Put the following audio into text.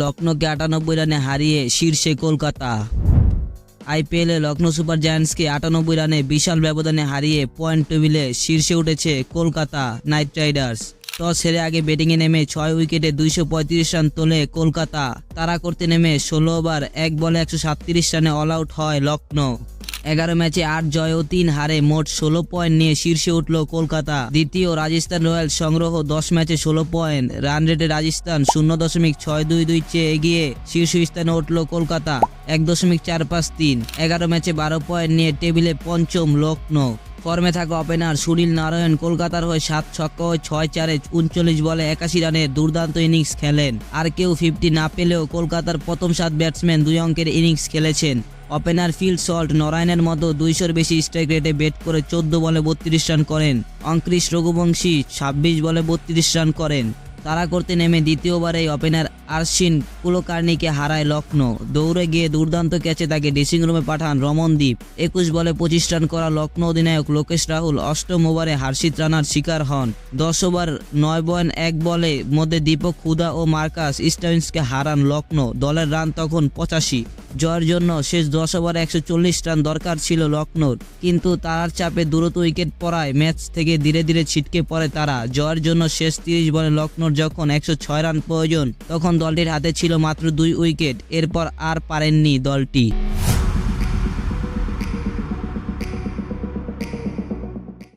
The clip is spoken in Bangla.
লখনৌকে আটানব্বই রানে হারিয়ে শীর্ষে কলকাতা। আইপিএলে লখনৌ সুপার জায়ান্টসকে আটানব্বই রানে বিশাল ব্যবধানে হারিয়ে পয়েন্ট টেবিলে শীর্ষে উঠেছে কলকাতা নাইট রাইডার্স। টস হেরে আগে ব্যাটিংয়ে নেমে ছয় উইকেটে দুইশো পঁয়ত্রিশ রান তোলে কলকাতা। তারা করতে নেমে ষোলো ওভার এক বলে একশো রানে অল আউট হয় লখনৌ। এগারো ম্যাচে আট জয় ও তিন হারে মোট ষোলো পয়েন্ট নিয়ে শীর্ষে উঠল কলকাতা। দ্বিতীয় রাজস্থান রয়্যাল সংগ্রহ দশ ম্যাচে ষোলো পয়েন্ট। রান রেটে রাজস্থান শূন্য দশমিক ছয় দুই দুই চেয়ে এগিয়ে শীর্ষ স্থানে উঠল কলকাতা, এক দশমিক চার পাঁচ তিন। এগারো ম্যাচে বারো পয়েন্ট নিয়ে টেবিলে পঞ্চম লখনৌ ফর্মে থাকা ওপেনার সুনীল নারায়ণ, কলকাতার হয়ে সাত ছক্ক ছয় চারে উনচল্লিশ বলে একাশি রানের দুর্দান্ত ইনিংস খেলেন। আর কেউ ফিফটি না পেলেও কলকাতার প্রথম সাত ব্যাটসম্যান দুই অঙ্কের ইনিংস খেলেছেন। ওপেনার ফিল্ড সল্ট নরায়ণের মতো দুইশোর বেশি স্ট্রাইক রেটে ব্যাট করে চোদ্দ বলে বত্রিশ রান করেন। অঙ্কৃশ রঘুবংশী ছাব্বিশ বলে বত্রিশ রান করেন। তারা করতে নেমে দ্বিতীয়বারেই ওপেনার আরশিন কুলকার্নিকে হারায় লখনৌ। দৌড়ে গিয়ে দুর্দান্ত ক্যাচে তাকে ড্রেসিং রুমে পাঠান রমনদীপ। একুশ বলে পঁচিশ রান করা লখনৌ অধিনায়ক লোকেশ রাহুল অষ্টম ওভারে হার্ষিত রানার শিকার হন। দশ ওভার নয় পয়েন্ট এক বলে মধ্যে দীপক হুদা ও মার্কাস স্টাইন্সকে হারান লখনৌ। দলের রান তখন পঁচাশি। জয়ের জন্য শেষ দশ ওভার একশো চল্লিশ রান দরকার ছিল লখনৌর কিন্তু তার চাপে দ্রুত উইকেট পড়ায় ম্যাচ থেকে ধীরে ধীরে ছিটকে পড়ে তারা। জয়ের জন্য শেষ তিরিশ বলে লখনৌর যখন একশো ছয় রান প্রয়োজন, তখন দলটির হাতে ছিল মাত্র দুই উইকেট। এরপর আর পারেননি দলটি।